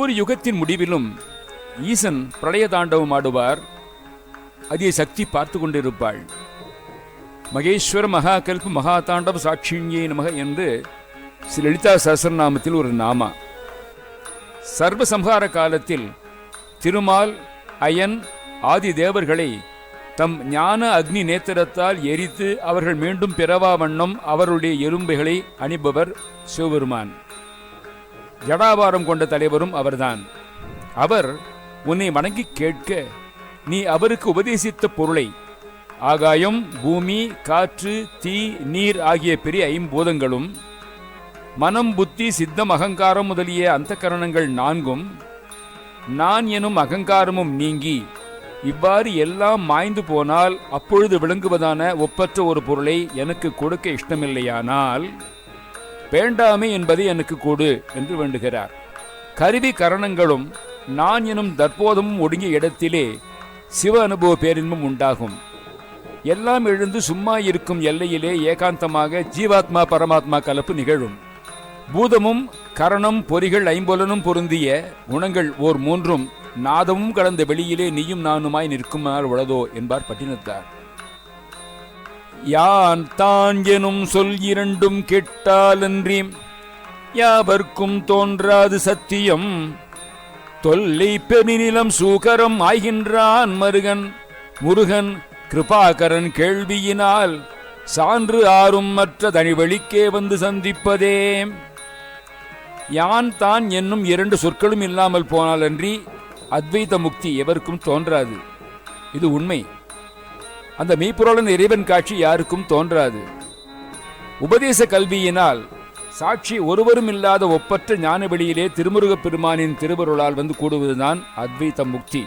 ஒவ்வொரு யுகத்தின் முடிவிலும் ஈசன் பிரளய தாண்டவம் ஆடுவார். அதே சக்தி பார்த்து கொண்டிருப்பாள். மகேஸ்வர மகாகல்ப மகா தாண்டவ சாட்சியே நமக என்று ஸ்ரீ லலிதா சஹஸ்ரநாமத்தில் ஒரு நாமா. சர்வ சம்ஹார காலத்தில் திருமால் அயன் ஆதி தேவர்களை தம் ஞான அக்னி நேத்திரத்தால் எரித்து அவர்கள் மீண்டும் பிறவா வண்ணம் அவருடைய எலும்புகளை அணிபவர் சிவபெருமான். ஜடாபாரம் கொண்ட தலைவரும் அவர்தான். அவர் உன்னை வணங்கி கேட்க நீ அவருக்கு உபதேசித்த பொருளை ஆகாயம் பூமி காற்று தீ நீர் ஆகிய பெரிய ஐம்பூதங்களும் மனம் புத்தி சித்தம் அகங்காரம் முதலிய அந்த கரணங்கள் நான்கும் நான் எனும் அகங்காரமும் நீங்கி இவ்வாறு எல்லாம் மாய்ந்து போனால் அப்பொழுது விளங்குவதான ஒப்பற்ற ஒரு பொருளை எனக்கு கொடுக்க இஷ்டமில்லையானால் வேண்டாமே என்பதை எனக்கு கொடு என்று வேண்டுகிறார். கருவி கரணங்களும் நான் எனும் தற்போதமும் ஒடுங்கிய இடத்திலே சிவ அனுபவ பேரின்பம் உண்டாகும். எல்லாம் எழுந்து சும்மா இருக்கும் எல்லையிலே ஏகாந்தமாக ஜீவாத்மா பரமாத்மா கலப்பு நிகழும். பூதமும் கரணம் பொறிகள் ஐம்பொலனும் பொருந்திய குணங்கள் ஓர் மூன்றும் நாதமும் கடந்த வெளியிலே நீயும் நானுமாய் நிற்குமாறு உளதோ என்பார் பட்டினத்தார். யான் தான் எனும் சொல் இரண்டும் கெட்டாலன்றி யாவர்க்கும் தோன்றாது சத்தியம். தொல்லை பெருநிலம் சூகரம் ஆகின்றான் மருகன். முருகன் கிருபாகரன் கேள்வியினால் சான்று ஆறும் மற்ற தனிவழிக்கே வந்து சந்திப்பதே. யான் தான் என்னும் இரண்டு சொற்களும் இல்லாமல் போனாலன்றி அத்வைத முக்தி எவருக்கும் தோன்றாது. இது உண்மை. அந்த மெய்ப்பொருளன் இறைவன் காட்சி யாருக்கும் தோன்றாது. உபதேச கல்வியினால் சாட்சி ஒருவரும் இல்லாத ஒப்பற்ற ஞான வெளியிலே திருமுருகப் பெருமானின் திருவருளால் வந்து கூடுவதுதான் அத்வைத முக்தி.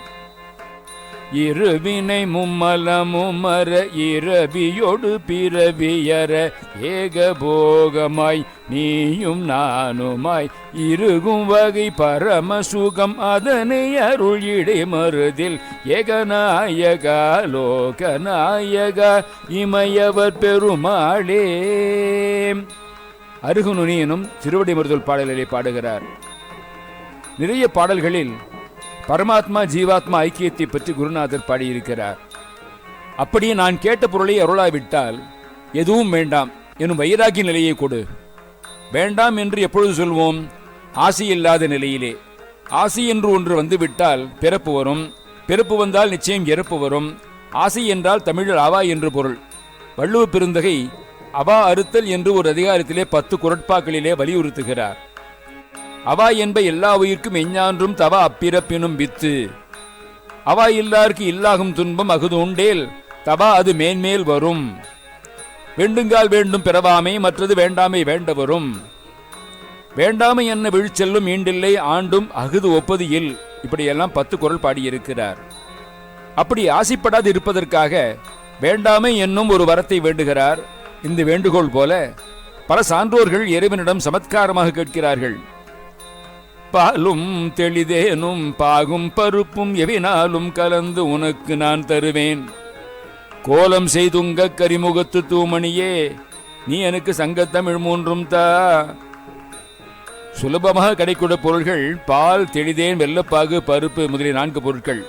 இருவினை மும்மலமுமர இரவியொடு பிறவியற ஏகபோகமாய் நீயும் நானுமாய். இருகும் வகை பரம சுகம் அதனை அருள் இடை மருதில். ஏகநாயகா லோகநாயகா இமையவர் பெருமாளே. அருகுநுனி எனும் திருவடி மருதல் பாடல்களை பாடுகிறார். நிறைய பாடல்களில் பரமாத்மா ஜீவாத்மா ஐக்கியத்தை பற்றி குருநாதர் பாடியிருக்கிறார். அப்படியே நான் கேட்ட பொருளை அருளாவிட்டால் எதுவும் வேண்டாம். எனும் வைராகிய நிலையை கொடு. வேண்டாம் என்று எப்பொழுது சொல்வோம்? ஆசை இல்லாத நிலையிலே. ஆசை என்று ஒன்று வந்துவிட்டால் பிறப்பு வரும். பிறப்பு வந்தால் நிச்சயம் இறப்பு வரும். ஆசை என்றால் தமிழில் அவா என்று பொருள். வள்ளுவ பெருந்தகை அவா அறுத்தல் என்று ஒரு அதிகாரத்திலே பத்து குரட்பாக்களிலே வலியுறுத்துகிறார். அவா என்ப எல்லா உயிர்க்கும் எஞ்ஞான்றும் தவ அப்பிறப்பினும் வித்து. அவா இல்லார்க்கு இல்லாகும் துன்பம் அகுது உண்டேல் தவா அது மேன்மேல் வரும். வேண்டுங்கால் வேண்டும் பிறவாமை மற்றது வேண்டாமை வேண்டவரும். வேண்டாமை என்ன விழிச்செல்லும் ஈண்டில்லை ஆண்டும் அகுது ஒப்பது இல். இப்படியெல்லாம் பத்து குரல் பாடியிருக்கிறார். அப்படி ஆசைப்படாது இருப்பதற்காக வேண்டாமை என்னும் ஒரு வரத்தை வேண்டுகிறார். இந்த வேண்டுகோள் போல பல சான்றோர்கள் இறைவனிடம் சமத்காரமாக கேட்கிறார்கள். பாலும் தெளிதேனும் பாகும் பருப்பும் எவினாலும் கலந்து உனக்கு நான் தருவேன். கோலம் செய்துங்க கரிமுகத்து தூமணியே நீ எனக்கு சங்கத்தமிழ் மூன்றும் தா. சுலபமாக கிடைக்கூட பொருள்கள் பால் தெளிதேன் வெள்ளப்பாகு பருப்பு முதலிய நான்கு பொருட்கள்.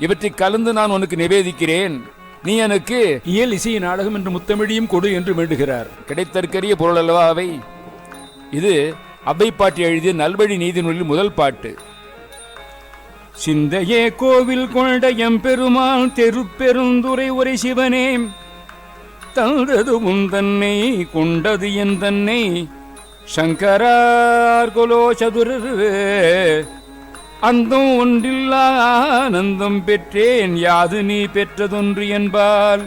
இவற்றை கலந்து நான் உனக்கு நிவேதிக்கிறேன். நீ எனக்கு இயல் இசை நாடகம் என்று முத்தமிழியும் கொடு என்று வேண்டுகிறார். கிடைத்தற்கரிய பொருள் அல்லவா அவை? இது அவ்வை பாட்டி எழுதிய நல்வழி நீதி நூலில் முதல் பாட்டு. சிந்தையே கோவில் கொண்ட எம்பெருமாள் தெருப்பெருந்துரை உரை சிவனே. தந்தது உன் தன்னை கொண்டது என் தன்னை. சங்கரார் கொலோ சதுரரு. அந்தம் ஒன்றில்லா ஆனந்தம் பெற்றேன் யாது நீ பெற்றதொன்று என்பால்.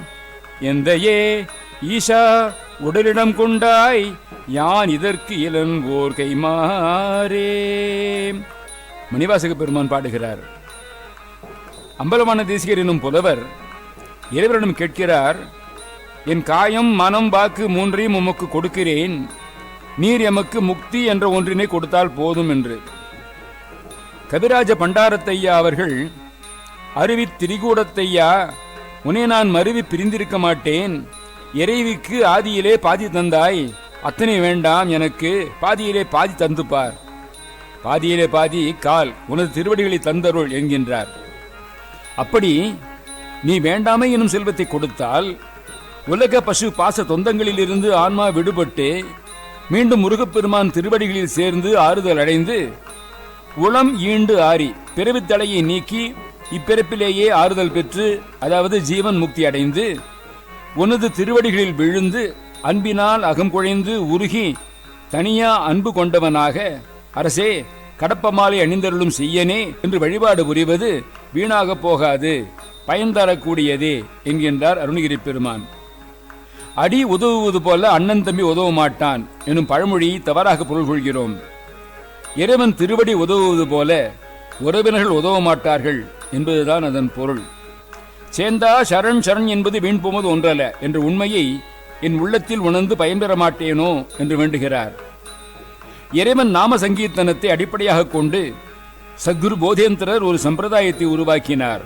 எந்தையே ஈசா உடலிடம் கொண்டாய் யான் இதற்கு இளங்கோர் கைமாறே? மணிவாசக பெருமான் பாடுகிறார். அம்பலமான தேசிகர் எனும் புலவர் இறைவரிடம் கேட்கிறார் என் காயம் மனம் வாக்கு மூன்றையும் உமக்கு கொடுக்கிறேன். நீர் எமக்கு முக்தி என்ற ஒன்றினை கொடுத்தால் போதும் என்று. கவிராஜ பண்டாரத்தையா அவர்கள் அருவி திரிகூடத்தையா உன்னை நான் மருவி பிரிந்திருக்க மாட்டேன். இறைவிக்கு ஆதியிலே பாதி தந்தாய். அத்தனை வேண்டாம் எனக்கு பாதியிலே பாதி தந்துப்பார். பாதியிலே பாதி கால் உனது திருவடிகளை தந்தருள் என்கின்றார். அப்படி நீ வேண்டாமை எனும் செல்வத்தை கொடுத்தால் உலக பசு பாச தொந்தங்களில் இருந்து ஆன்மா விடுபட்டு மீண்டும் முருகப்பெருமான் திருவடிகளில் சேர்ந்து ஆறுதல் அடைந்து உளம் ஈண்டு ஆறி பிறவித்தலையை நீக்கி இப்பிறப்பிலேயே ஆறுதல் பெற்று அதாவது ஜீவன் முக்தி அடைந்து உனது திருவடிகளில் விழுந்து அன்பினால் அகம் குழைந்து உருகி தனியா அன்பு கொண்டவனாக அரசே கடப்பமாலை அணிந்தருளும் செய்யனே என்று வழிபாடு புரிவது வீணாக போகாது பயன் தரக்கூடியதே என்கின்றார் அருணகிரி பெருமான். அடி உதவுவது போல அண்ணன் தம்பி உதவ மாட்டான் எனும் பழமொழியை தவறாக பொருள் கொள்கிறோம். இறைவன் திருவடி உதவுவது போல உறவினர்கள் உதவ மாட்டார்கள் என்பதுதான் அதன் பொருள். சேர்ந்தா சரண் சரண் என்பது வீண் போவது ஒன்றல்ல என்ற உண்மையை என் உள்ளத்தில் உணர்ந்து பயன்பெற மாட்டேனோ என்று வேண்டுகிறார். இறைவன் நாம சங்கீர்த்தனத்தை அடிப்படையாக கொண்டு சத்குரு போதேந்திரர் ஒரு சம்பிரதாயத்தை உருவாக்கினார்.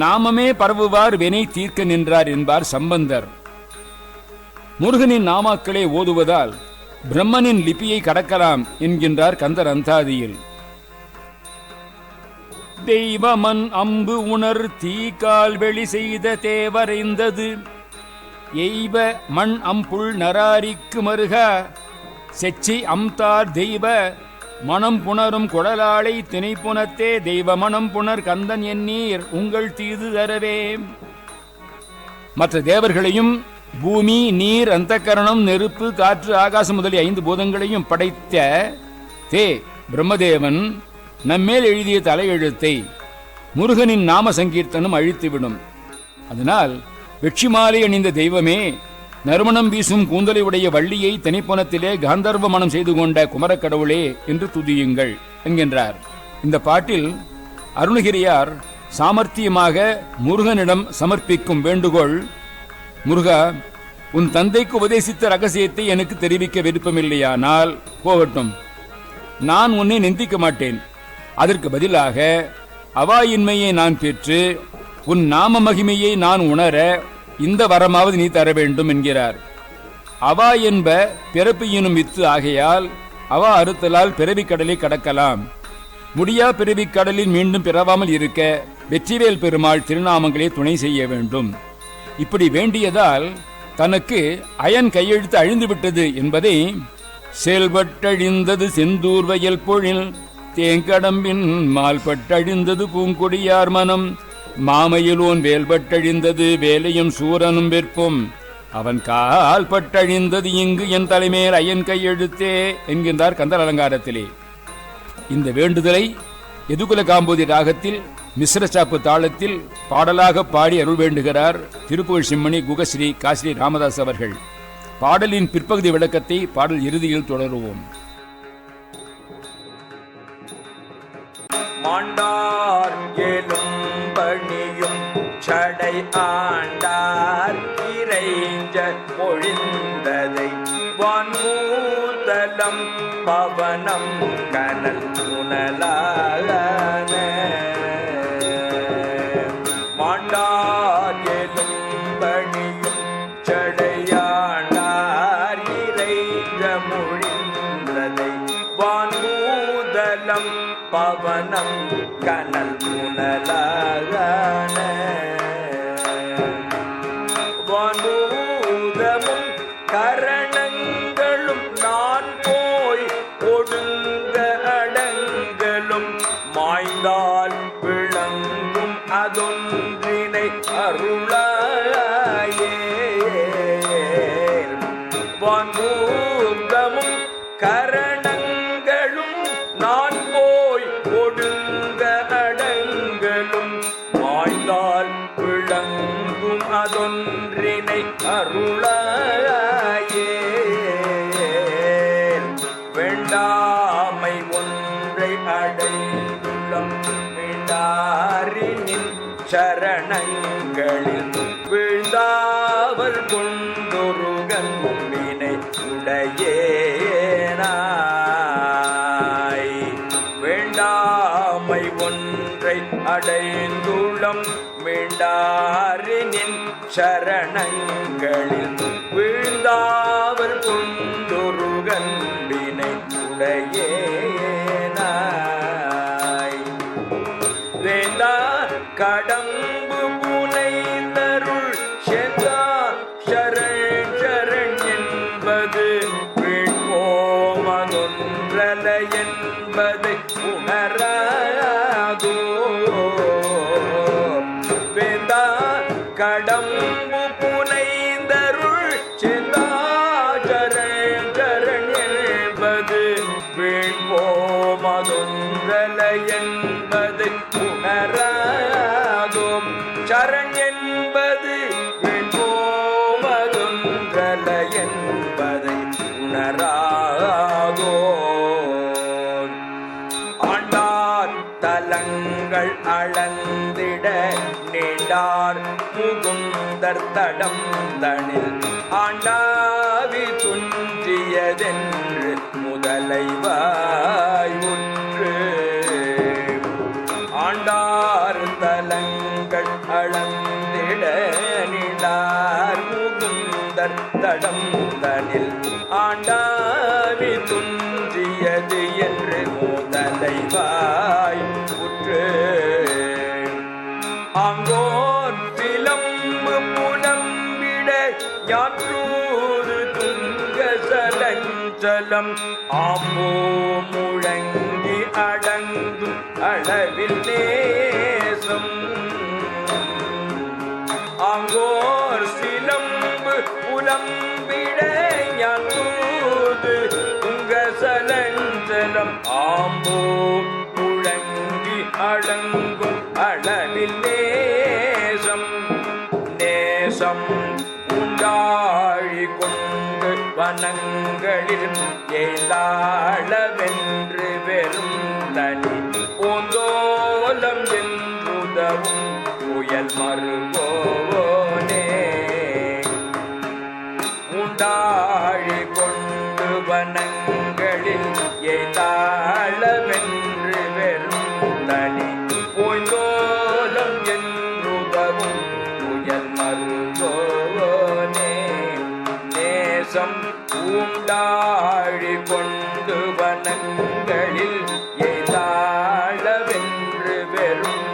நாமமே பரவுவார் வினை தீர்க்க நின்றார் என்பார் சம்பந்தர். முருகனின் நாமாக்களை ஓதுவதால் பிரம்மனின் லிபியை கடக்கலாம் என்கின்றார் கந்தர் அந்தாதியில். தெய்வமன் அம்பு உணர் தீக்கால் வெளி செய்த தேவரைந்தது. எய்வ மண் அம்புள் நராரிக்கு மருக செச்சி அம்தார் தெய்வ மனம் புணரும் குடலாளை திணைப்புணத்தே தெய்வ மனம் புணர் கந்தன் எண்ணீர் உங்கள் தீது தரவே. மற்ற தேவர்களையும் பூமி நீர் அந்தக்கரணம் நெருப்பு காற்று ஆகாசம் முதலிய ஐந்து பூதங்களையும் படைத்த தே பிரம்மதேவன் நம்மேல் எழுதிய தலையெழுத்தை முருகனின் நாம சங்கீர்த்தனும் அழித்துவிடும். அதனால் வெற்றிமாலை அணிந்த தெய்வமே நறுமணம் வீசும் கூந்தலை உடைய வள்ளியை தனிப்பணத்திலே காந்தர்வ மனம் செய்து கொண்ட குமரக்கடவுளே என்று துதியுங்கள் என்கின்றார். இந்த பாட்டில் அருணகிரியார் சாமர்த்தியமாக முருகனிடம் சமர்ப்பிக்கும் வேண்டுகோள் முருகா உன் தந்தைக்கு உபதேசித்த ரகசியத்தை எனக்கு தெரிவிக்க விருப்பமில்லையானால் போகட்டும். நான் உன்னை நிந்திக்க மாட்டேன். அதற்கு பதிலாக அவாயின்மையை நான் பெற்று உன் நாம மகிமையை நான் உணர இந்த வரமாவது நீ தர வேண்டும் என்கிறார். அவா என்ப பிறப்பு எனும் வித்து ஆகையால் அவா அறுத்தலால் பிறவிக் கடலை கடக்கலாம். முடியா பிறவிக் கடலில் மீண்டும் பிறவாமல் இருக்க வெற்றிவேல் பெருமாள் திருநாமங்களை துணை செய்ய வேண்டும். இப்படி வேண்டியதால் தனக்கு அயன் கையெழுத்து அழிந்துவிட்டது என்பதை செயல்பட்டழிந்தது செந்தூர் வயல் பொழில் தேங்கடம்பின் மால்பட்டழிந்தது பூங்கொடியார் மனம். மாமையிலோன் வேல்பட்டழிந்தது வேலையும் சூரனும் வெற்பும். அவன் கால் பட்டழிந்தது இங்கு என் தலைமையில் ஐயன் கையெழுத்தே என்கின்றார் கந்தர் அலங்காரத்திலே. இந்த வேண்டுதலை எதுகுல காம்போதி ராகத்தில் மிஸ்ர சாப்பு தாளத்தில் பாடலாக பாடி அருள் வேண்டுகிறார் திருப்புகழ் சிம்மணி குகஸ்ரீ காஸ்ரீ ராமதாஸ் அவர்கள். பாடலின் பிற்பகுதி விளக்கத்தை பாடல் இறுதியில் தொடருவோம். மாண்டார் எனும் கடை ஆண்டார் இறைஞ்ச பொழிந்ததை வான்மூதலம் பவனம் கனல் புனலாளன. சரணங்களில் விழுந்தாவல் கொண்டொருகன் வினை உடையேனாய். வேண்டாமை ஒன்றை அடைந்துள்ளம் மீண்டாரினின் சரணங்களில் விழுந்தாவல் கொண்டொருகன் வினை உடையே கடம்பு முதலைவா சலஞ்சலம் ஆம்போ முழங்கி அடங்கும் அளவில் நேசம். அங்கோர் சிலம்பு புலம்பிட யாற்றூது துங்க சலஞ்சலம் ஆம்போ முழங்கி அடங்கும் வனங்களில் ஏதாளவென்று வெறும் தனி பூந்தோலம் என்றுதவும் புயல் மறுபோனே உண்டாழி கொண்டு வனங்களில் ஏதாளவென்று தேசம் பூண்டாழி கொண்டு வனங்களில் ஏதாழவென்று வெறும்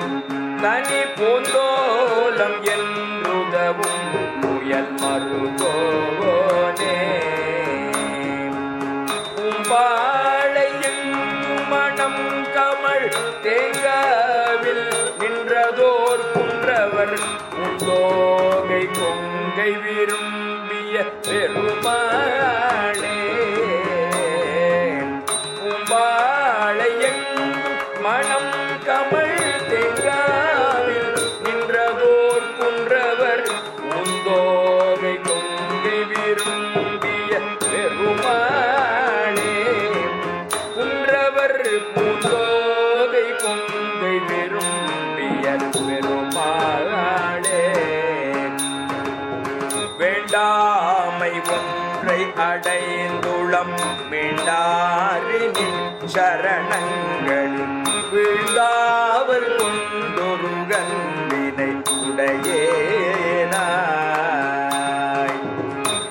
தனி பூந்தோலம் என்றுதவும் முயல் மறுபோனே. பூம்பாளையின் மனம் கமல் தேங்காவில் நின்றதோர் குன்றவர் பூந்தோகை கொங்கை விரும்பிய உள்ளம் மீண்டாரினின் சரணங்கள் விழாவர் கொண்டொருகந்தினை உடையேனாய்.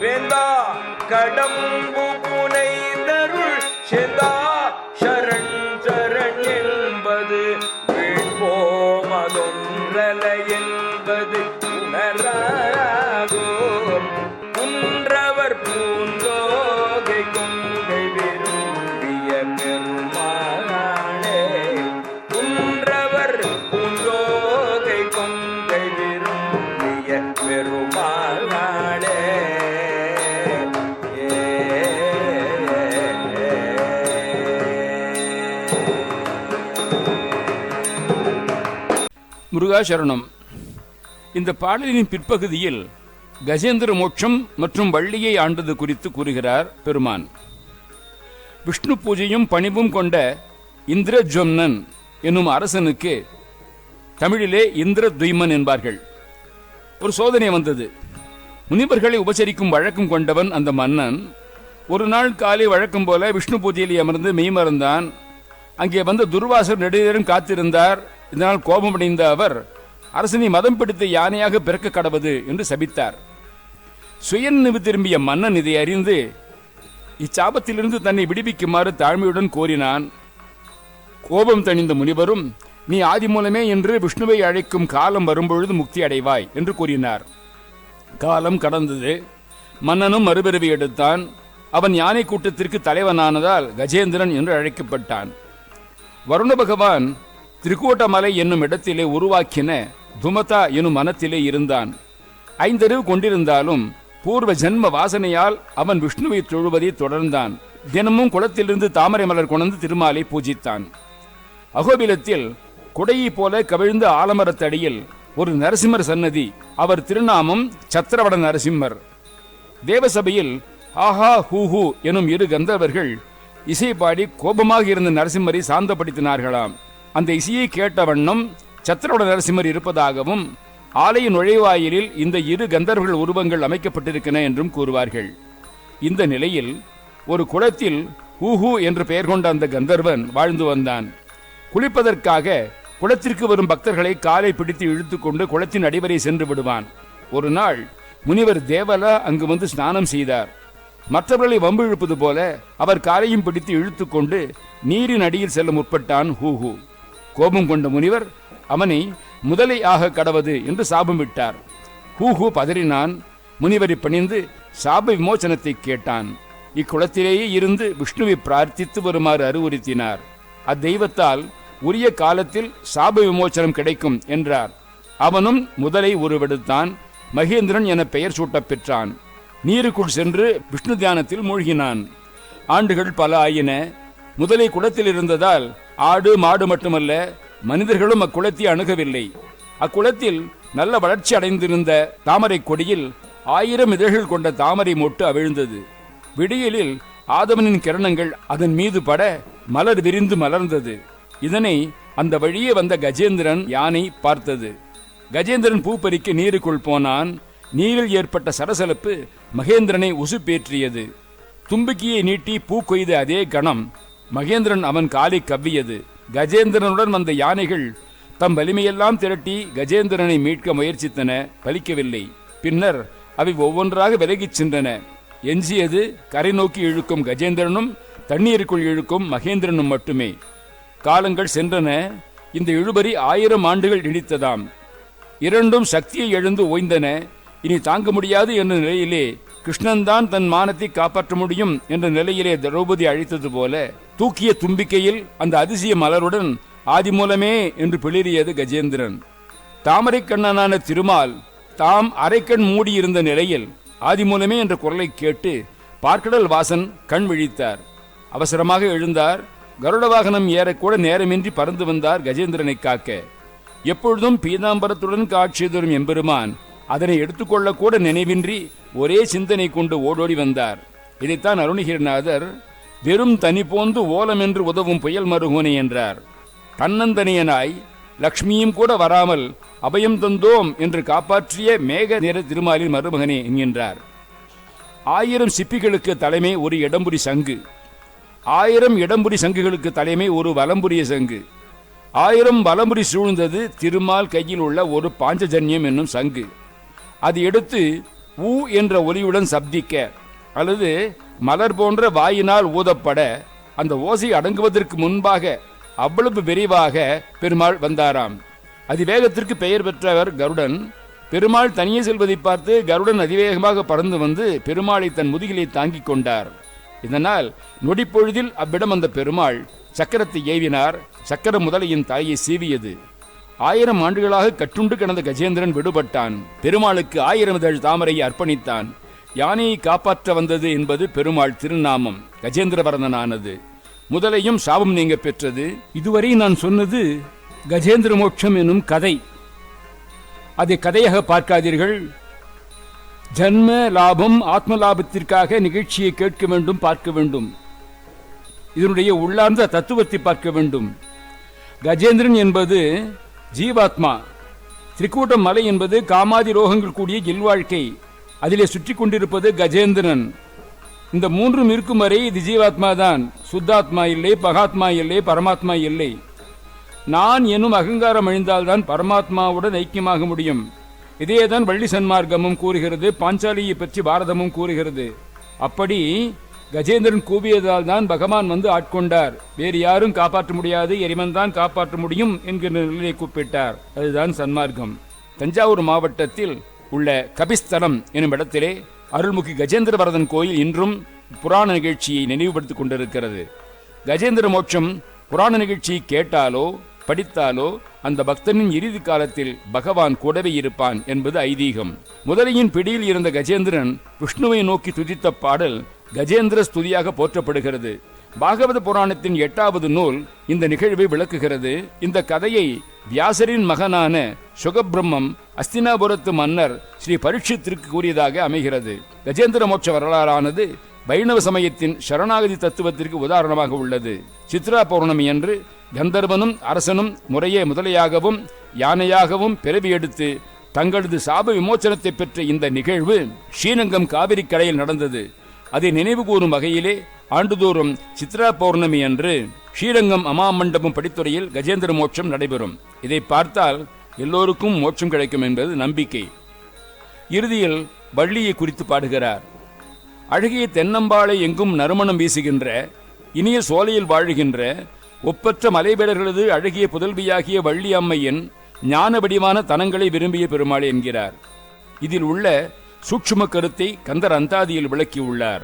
வேந்தா கடம்பு புனைந்தருள் செந்தா சரண் சரண் என்பது வீழ்போமதொன்றல சரணம் இந்த பாடலின் பிற்பகுதியில் கஜேந்திர மோட்சம் மற்றும் வள்ளியை ஆண்டது குறித்து கூறுகிறார் பெருமான். விஷ்ணு பூஜையும் பணிவும் கொண்ட இந்திரஜொம்னன் என்னும் அரசனுக்கு தமிழிலே இந்திர துய்மன் என்பார்கள். ஒரு சோதனை வந்தது. முனிவர்களை உபசரிக்கும் வழக்கம் கொண்டவன் அந்த மன்னன். ஒரு நாள் காலை வழக்கம் போல விஷ்ணு பூஜையில் அமர்ந்து மெய்மறந்தான். அங்கே வந்த துர்வாசர் நெடுநேரம் காத்திருந்தார். இதனால் கோபமடைந்த அவர் அரசனை மதம் பிடித்த யானையாக பிறக்க கடவது? என்று சபித்தார். சுயநினைவு திரும்பிய மன்னன் இதை அறிந்து இச்சாபத்திலிருந்து தன்னை விடுவிக்குமாறு தாழ்மையுடன் கோரினான். கோபம் தணிந்த முனிவரும் நீ ஆதி மூலமே என்று விஷ்ணுவை அழைக்கும் காலம் வரும்பொழுது முக்தி அடைவாய் என்று கூறினார். காலம் கடந்தது. மன்னனும் மறுபிறவி எடுத்தான். அவன் யானை கூட்டத்திற்கு தலைவனானதால் கஜேந்திரன் என்று அழைக்கப்பட்டான். வருண பகவான் திரிகோட்டமலை என்னும் இடத்திலே உருவாக்கின துமதா எனும் மனத்திலே இருந்தான். ஐந்தறிவு கொண்டிருந்தாலும் பூர்வ ஜென்ம வாசனையால் அவன் விஷ்ணுவை தொழுவதை தொடர்ந்தான். தினமும் குளத்திலிருந்து தாமரை மலர் கொணர்ந்து திருமாலை பூஜித்தான். அகோபிலத்தில் குடையைப் போல கவிழ்ந்த ஆலமரத்தடியில் ஒரு நரசிம்மர் சன்னதி அவர் திருநாமம் சத்திரவட நரசிம்மர். தேவசபையில் ஆஹா ஹூஹூ எனும் இரு கந்தர்வர்கள் இசை பாடி கோபமாக இருந்த நரசிம்மரை சாந்தப்படுத்தினார்களாம். அந்த இசையை கேட்ட வண்ணம் சத்திரோட நரசிம்மர் இருப்பதாகவும் ஆலய நுழைவாயிலில் இந்த இரு கந்தர்வர்கள் உருவங்கள் அமைக்கப்பட்டிருக்கின என்றும் கூறுவார்கள். இந்த நிலையில் ஒரு குளத்தில் ஹூஹூ என்று பெயர் கொண்ட அந்த கந்தர்வன் வாழ்ந்து வந்தான். குளிப்பதற்காக குளத்திற்கு வரும் பக்தர்களை காலை பிடித்து இழுத்துக்கொண்டு குளத்தின் அடிவரை சென்று விடுவான். ஒரு நாள் முனிவர் தேவலா அங்கு வந்து ஸ்நானம் செய்தார். மற்றவர்களை வம்பு இழுப்பது போல அவர் காலையும் பிடித்து இழுத்துக்கொண்டு நீரின் அடியில் செல்ல முற்பட்டான் ஹூஹூ. கோபம் கொண்ட முனிவர் அவனை முதலை ஆக கடவது என்று சாபம் விட்டார். ஹூஹூ பதறினான். முனிவரை பணிந்து சாப விமோசனத்தை கேட்டான். இக்குளத்திலேயே இருந்து விஷ்ணுவை பிரார்த்தித்து வருமாறு அறிவுறுத்தினார். அத்தெய்வத்தால் உரிய காலத்தில் சாப விமோச்சனம் கிடைக்கும் என்றார். அவனும் முதலை உருவெடுத்தான் மகேந்திரன் என பெயர் சூட்டப் பெற்றான். நீருக்குள் சென்று விஷ்ணு தியானத்தில் மூழ்கினான். ஆண்டுகள் பல ஆயின. முதலை குளத்தில் இருந்ததால் ஆடு மாடு மட்டுமல்ல மனிதர்களும் அக்குளத்தை அணுகவில்லை. அக்குளத்தில் நல்ல வளர்ச்சி அடைந்திருந்த தாமரை கொடியில் ஆயிரம் இதழ்கள் கொண்ட தாமரை மொட்டு அவிழ்ந்தது. விடியலில் ஆதவனின் கிரணங்கள் அதன் மீது பட மலர் விரிந்து மலர்ந்தது. இதனை அந்த வழியே வந்த கஜேந்திரன் யானை பார்த்தது. கஜேந்திரன் பூ பறிக்க நீருக்குள் போனான். நீரில் ஏற்பட்ட சரசலப்பு மகேந்திரனை உசுப்பேற்றியது. தும்பிக்கையை நீட்டி பூ கொய்த அதே கணம் மகேந்திரன் அவன் காலை கவ்வியது. கஜேந்திரனுடன் வந்த யானைகள் தம் வலிமையெல்லாம் திரட்டி கஜேந்திரனை மீட்க முயற்சித்தன பலிக்கவில்லை. பின்னர் அவை ஒவ்வொன்றாக விலகிச் சென்றன. எஞ்சியது கரை நோக்கி இழுக்கும் கஜேந்திரனும் தண்ணீருக்குள் இழுக்கும் மகேந்திரனும் மட்டுமே. காலங்கள் சென்றன. இந்த இழுபறி ஆயிரம் ஆண்டுகள் நீடித்ததாம். இரண்டும் சக்தியை எழுந்து ஓய்ந்தன. இனி தாங்க முடியாது என்ற நிலையிலே கிருஷ்ணன்தான் தன் மானத்தை காப்பாற்ற முடியும் என்ற நிலையிலே திரௌபதி அழைத்தது போல தூக்கிய தும்பிக்கையில் அந்த அதிசய மலருடன் ஆதிமூலமே என்று பிளிரியது கஜேந்திரன். தாமரை கண்ணனான திருமால் தாம் அரைக்கண் மூடியிருந்த நிலையில் ஆதிமூலமே என்ற குரலை கேட்டு பார்க்கடல் வாசன் கண் விழித்தார். அவசரமாக எழுந்தார். கருட வாகனம் ஏறக்கூட நேரமின்றி பறந்து வந்தார் கஜேந்திரனை காக்க. எப்பொழுதும் பீதாம்பரத்துடன் காட்சி தரும் எம்பெருமான் அதனை எடுத்துக்கொள்ளக்கூட நினைவின்றி ஒரே சிந்தனை கொண்டு ஓடோடி வந்தார். இதைத்தான் அருணகிரிநாதர் வெறும் தனி போந்து ஓலம் என்று உதவும் புயல் மருகோனே என்றார். தன்னந்தனியனாய் லக்ஷ்மியும் கூட வராமல் அபயம் தந்தோம் என்று காப்பாற்றிய மேக நிற திருமாலின் மருமகனே என்கின்றார். ஆயிரம் சிப்பிகளுக்கு தலைமை ஒரு இடம்புரி சங்கு. ஆயிரம் இடம்புரி சங்குகளுக்கு தலைமை ஒரு வலம்புரிய சங்கு. ஆயிரம் வலம்புரி சூழ்ந்தது திருமால் கையில் உள்ள ஒரு பாஞ்சஜன்யம் என்னும் சங்கு. அது எடுத்து ஊ என்ற ஒலியுடன் சப்திக்க அல்லது மலர் போன்ற வாயினால் ஊதப்பட அந்த ஓசை அடங்குவதற்கு முன்பாக அவ்வளவு விரைவாக பெருமாள் வந்தாராம். அதிவேகத்திற்கு பெயர் பெற்றவர் கருடன் பெருமாள் தனியே செல்வதை பார்த்து கருடன் அதிவேகமாக பறந்து வந்து பெருமாளை தன் முதுகிலே தாங்கிக் கொண்டார். இதனால் நொடிப்பொழுதில் அவ்விடம் அந்த பெருமாள் சக்கரத்தை ஏவினார். சக்கர முதலையின் தாயை சீவியது. ஆயிரம் ஆண்டுகளாக கட்டுண்டு கிடந்த கஜேந்திரன் விடுபட்டான். பெருமாளுக்கு ஆயிரம் இதழ் தாமரையை அர்ப்பணித்தான். யானையை காப்பாற்ற வந்தது என்பது பெருமாள் திருநாமம் கஜேந்திரவரதனானது முதலையும் சாபம் நீங்க பெற்றது. இதுவரை நான் சொன்னது கஜேந்திர மோட்சம் எனும் கதை. அதை கதையாக பார்க்காதீர்கள். ஜன்ம லாபம் ஆத்ம லாபத்திற்காக நிகழ்ச்சியை கேட்க வேண்டும் பார்க்க வேண்டும். இதனுடைய உள்ளார்ந்த தத்துவத்தை பார்க்க வேண்டும். கஜேந்திரன் என்பது ஜீவாத்மா. திரிக்கூட்டம் மலை என்பது காமாதி ரோகங்கள் கூடிய இல்வாழ்க்கை அதிலே சுற்றி கொண்டிருப்பது கஜேந்திரன். இந்த மூன்றும் இருக்கும் வரை இது ஜீவாத்மா தான். சுத்தாத்மா இல்லை பகாத்மா இல்லை பரமாத்மா இல்லை. நான் எனும் அகங்காரம் அழிந்தால்தான் பரமாத்மாவுடன் ஐக்கியமாக முடியும். இதேதான் வள்ளி சன்மார்க்கமும் கூறுகிறது பாஞ்சாலியை பற்றி பாரதமும் கூறுகிறது. அப்படி கஜேந்திரன் கூவியதால் தான் பகவான் வந்து ஆட்கொண்டார். வேறு யாரும் காப்பாற்ற முடியாது எரிமன் தான் காப்பாற்ற முடியும் என்கிற நிலையை கூப்பிட்டார். அதுதான் சன்மார்க்கம். தஞ்சாவூர் மாவட்டத்தில் உள்ள கபிஸ்தலம் எனும் இடத்திலே அருள்முகி கஜேந்திரவரதன் கோயில் இன்றும் புராண நிகழ்ச்சியை நினைவுபடுத்திக் கொண்டிருக்கிறது. கஜேந்திர மோட்சம் புராண நிகழ்ச்சியை கேட்டாலோ படித்தாலோ அந்த பக்தனின் இறுதி காலத்தில் பகவான் கூடவே இருப்பான் என்பது ஐதீகம். முதலையின் பிடியில் இருந்த கஜேந்திரன் விஷ்ணுவை நோக்கி துதித்த பாடல் கஜேந்திர ஸ்துதியாக போற்றப்படுகிறது. பாகவத புராணத்தின் எட்டாவது நூல் இந்த நிகழ்வை விளக்குகிறது. இந்த கதையை வியாசரின் மகனான சுகபிரம்மம் அஸ்தினாபுரத்து மன்னர் ஸ்ரீ பரீட்சித்திற்கு கூறியதாக அமைகிறது. கஜேந்திர மோட்ச வரலாறானது வைணவ சமயத்தின் சரணாகதி தத்துவத்திற்கு உதாரணமாக உள்ளது. சித்ரா பௌர்ணமி அன்று கந்தர்வனும் அரசனும் முறையே முதலையாகவும் யானையாகவும் பிறவி எடுத்து தங்களது சாப விமோச்சனத்தை பெற்ற இந்த நிகழ்வு ஸ்ரீரங்கம் காவிரி கரையில் நடந்தது. அதை நினைவு கூறும் வகையிலே ஆண்டுதோறும் சித்ரா பௌர்ணமி அன்று ஸ்ரீரங்கம் அமாமண்டபம் படித்துறையில் கஜேந்திர மோட்சம் நடைபெறும். இதை பார்த்தால் எல்லோருக்கும் மோட்சம் கிடைக்கும் என்பது நம்பிக்கை. இறுதியில் வள்ளியை குறித்து பாடுகிறார். அழகிய தென்னம்பாளை எங்கும் நறுமணம் வீசுகின்ற இனிய சோலையில் வாழுகின்ற ஒப்பற்ற மலைவேடர்களது அழகிய புதல்வியாகிய வள்ளி அம்மையின் ஞான வடிவான தனங்களை விரும்பிய பெருமாள் என்கிறார். இதில் உள்ள சூட்சும கருத்தை கந்தர் அந்தாதியில் விளக்கியுள்ளார்.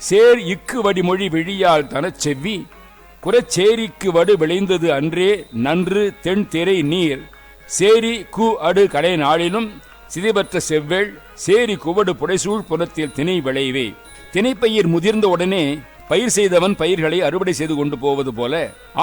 சேர் இக்கு வடிமொழி விழியால் தனச் செவ்வி குரச்சேரிக்கு வடு விளைந்தது அன்றே நன்று தென் திரை நீர். சேரி கு அடு கடை நாளிலும் சிதைபற்ற செவ்வேள் சேரி குவடு புடைசூழ் புறத்தில் திணை விளைவே. திணைப்பயிர் முதிர்ந்த உடனே பயிர் செய்தவன் பயிர்களை அறுவடை செய்து கொண்டு போவது போல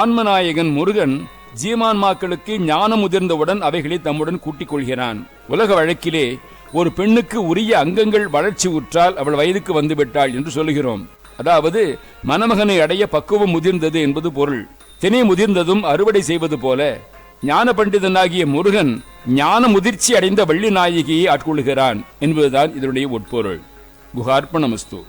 ஆன்மநாயகன் முருகன் ஜீமான்மாக்களுக்கு ஞானம் முதிர்ந்தவுடன் அவைகளை தம்முடன் கூட்டிக் கொள்கிறான். உலக வழக்கிலே ஒரு பெண்ணுக்கு உரிய அங்கங்கள் வளர்ச்சி உற்றால் அவள் வயதுக்கு வந்துவிட்டாள் என்று சொல்லுகிறோம். அதாவது மணமகனை அடைய பக்குவம் முதிர்ந்தது என்பது பொருள். தினை முதிர்ந்ததும் அறுவடை செய்வது போல ஞான பண்டிதனாகிய முருகன் ஞான முதிர்ச்சி அடைந்த வள்ளி நாயகியை ஆட்கொள்கிறான் என்பதுதான் இதனுடைய உட்பொருள். குஹார்ப்பணமஸ்து